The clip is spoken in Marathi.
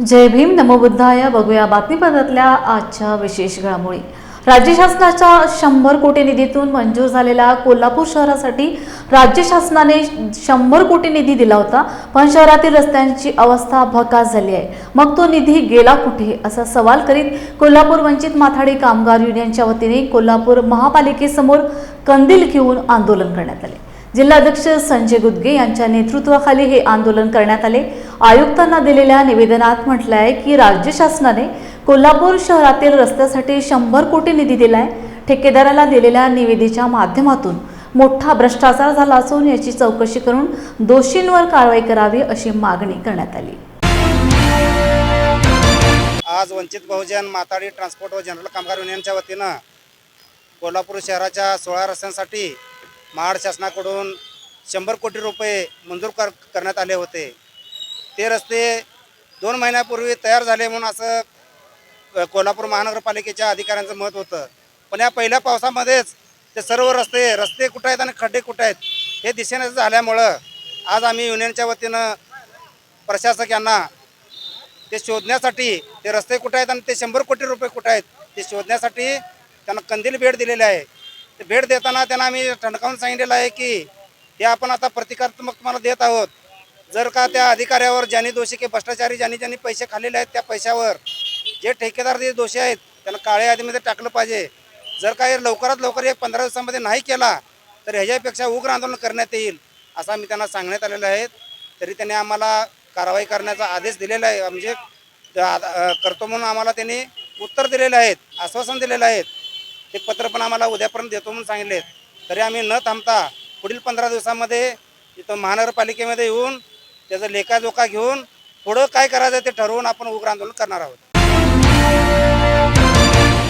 जय भीम नमो बुद्धाय. बघूया बातमीपत्रातल्या आजच्या विशेष घडामोडी. राज्य शासनाच्या शंभर कोटी निधीतून मंजूर झालेला कोल्हापूर शहरासाठी राज्य शासनाने शंभर कोटी निधी दिला होता पण शहरातील रस्त्यांची अवस्था भकास झाली आहे. मग तो निधी गेला कुठे? असा सवाल करीत कोल्हापूर वंचित माथाडी कामगार युनियनच्या वतीने कोल्हापूर महापालिकेसमोर कंदील घेऊन आंदोलन करण्यात आले. जिल्हाध्यक्ष संजय गुदगे यांच्या नेतृत्वाखाली हे आंदोलन करण्यात आले. आयुक्तांना दिलेल्या निवेदनात म्हटलं आहे की राज्य शासनाने कोल्हापूर शहरातील रस्त्यासाठी शंभर कोटी निधी दिलाय. ठेकेदाराला दिलेल्या निविदेच्या माध्यमातून मोठा भ्रष्टाचार झाला असून याची चौकशी करून दोषींवर कारवाई करावी अशी मागणी करण्यात आली. आज वंचित बहुजन माताडी ट्रान्सपोर्ट व जनरल कामगार युनियनच्या वतीनं कोल्हापूर शहराच्या सोळा रस्त्यांसाठी महाड शासनाकडून शंभर कोटी रुपये मंजूर कर करण्यात आले होते. ते रस्ते दोन महिन्यापूर्वी तयार झाले म्हणून असं कोल्हापूर महानगरपालिकेच्या अधिकाऱ्यांचं मत होतं. पण या पहिल्या पावसामध्येच ते सर्व रस्ते रस्ते कुठं आहेत आणि खड्डे कुठं आहेत हे दिशेने झाल्यामुळं आज आम्ही युनियनच्या वतीनं प्रशासक यांना ते शोधण्यासाठी ते रस्ते कुठे आहेत आणि ते शंभर कोटी रुपये कुठे आहेत ते शोधण्यासाठी त्यांना कंदील भेट दिलेली आहे. ते भेट देताना त्यांना आम्ही ठणकावून सांगितलेलं आहे की हे आपण आता प्रतिकारात्मक तुम्हाला देत आहोत. जर का त्या अधिकाऱ्यावर ज्यांनी दोषी की भ्रष्टाचारी ज्यांनी ज्यांनी पैसे खाल्लेले आहेत त्या पैशावर जे ठेकेदार जे दोषी आहेत त्यांना काळ्या यादीमध्ये टाकलं पाहिजे. जर काही लवकरात लवकर एक पंधरा दिवसामध्ये नाही केला तर ह्याच्यापेक्षा उग्र आंदोलन करण्यात येईल असं आम्ही त्यांना सांगण्यात आलेलं आहे. तरी त्यांनी आम्हाला कारवाई करण्याचा आदेश दिलेला आहे. म्हणजे करतो म्हणून आम्हाला त्यांनी उत्तर दिलेलं आहेत आश्वासन दिलेलं आहे ते पत्र पण आम्हाला उद्यापर्यंत देतो म्हणून सांगितले तरी आम्ही न थांबता पुढील पंधरा दिवसामध्ये इथं महानगरपालिकेमध्ये येऊन त्याचा लेखाजोखा घेऊन पुढं काय करायचं ते ठरवून आपण उग्र आंदोलन करणार आहोत.